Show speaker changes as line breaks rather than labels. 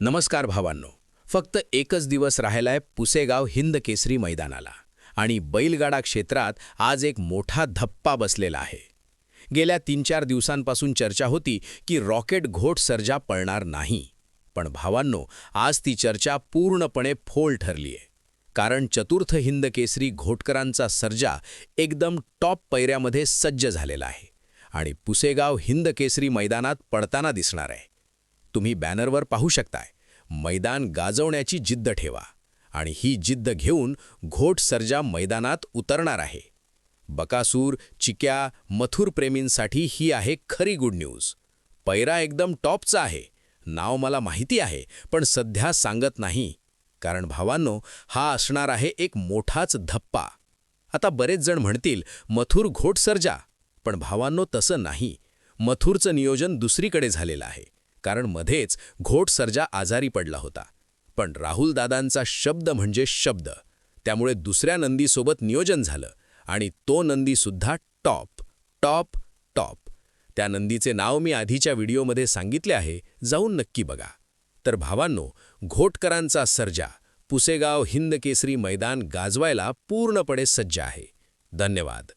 नमस्कार भावांनो. फक्त एकच दिवस राहिलाय पुसेगाव हिंद केसरी मैदानाला आणि बैलगाडा क्षेत्रात आज एक मोठा धप्पा बसलेला आहे. गेल्या तीन चार दिवसांपासून चर्चा होती की रॉकेट घोट सर्जा पळणार नाही. पण भावांनो आज ती चर्चा पूर्णपणे फोल ठरलीय कारण चतुर्थ हिंद केसरी घोटकरांचा सर्जा एकदम टॉप पैऱ्यामध्ये सज्ज झालेला आहे आणि पुसेगाव हिंद केसरी मैदानात पडताना दिसणार आहे. तुम्ही बॅनरवर पाहू शकताय. मैदान गाजवण्याची जिद्द ठेवा. आणि ही जिद्द घेऊन घोट सर्जा मैदानात उतरणार आहे. बकासूर चिक्या मथुर प्रेमींसाठी ही आहे खरी गुड न्यूज. पैरा एकदम टॉपचा आहे. नाव मला माहिती आहे पण सध्या सांगत नाही. कारण भावांनो हा असणार आहे एक मोठाच धप्पा. आता बरेच जण म्हणतील मथुर घोट सर्जा. पण भावांनो तसं नाही. मथुरचं नियोजन दुसरीकडे झालेलं आहे. कारण मध्येच घोट सर्जा आजारी पडला होता. पण राहुल दादांचा शब्द म्हणजे शब्द. त्यामुळे दुसऱ्या नंदीसोबत नियोजन झालं आणि तो नंदीसुद्धा टॉप टॉप टॉप. त्या नंदीचे नाव मी आधीच्या व्हिडिओमध्ये सांगितले आहे जाऊन नक्की बघा. तर भावांनो घोटकरांचा सर्जा पुसेगाव हिंद केसरी मैदान गाजवायला पूर्णपणे सज्ज आहे. धन्यवाद.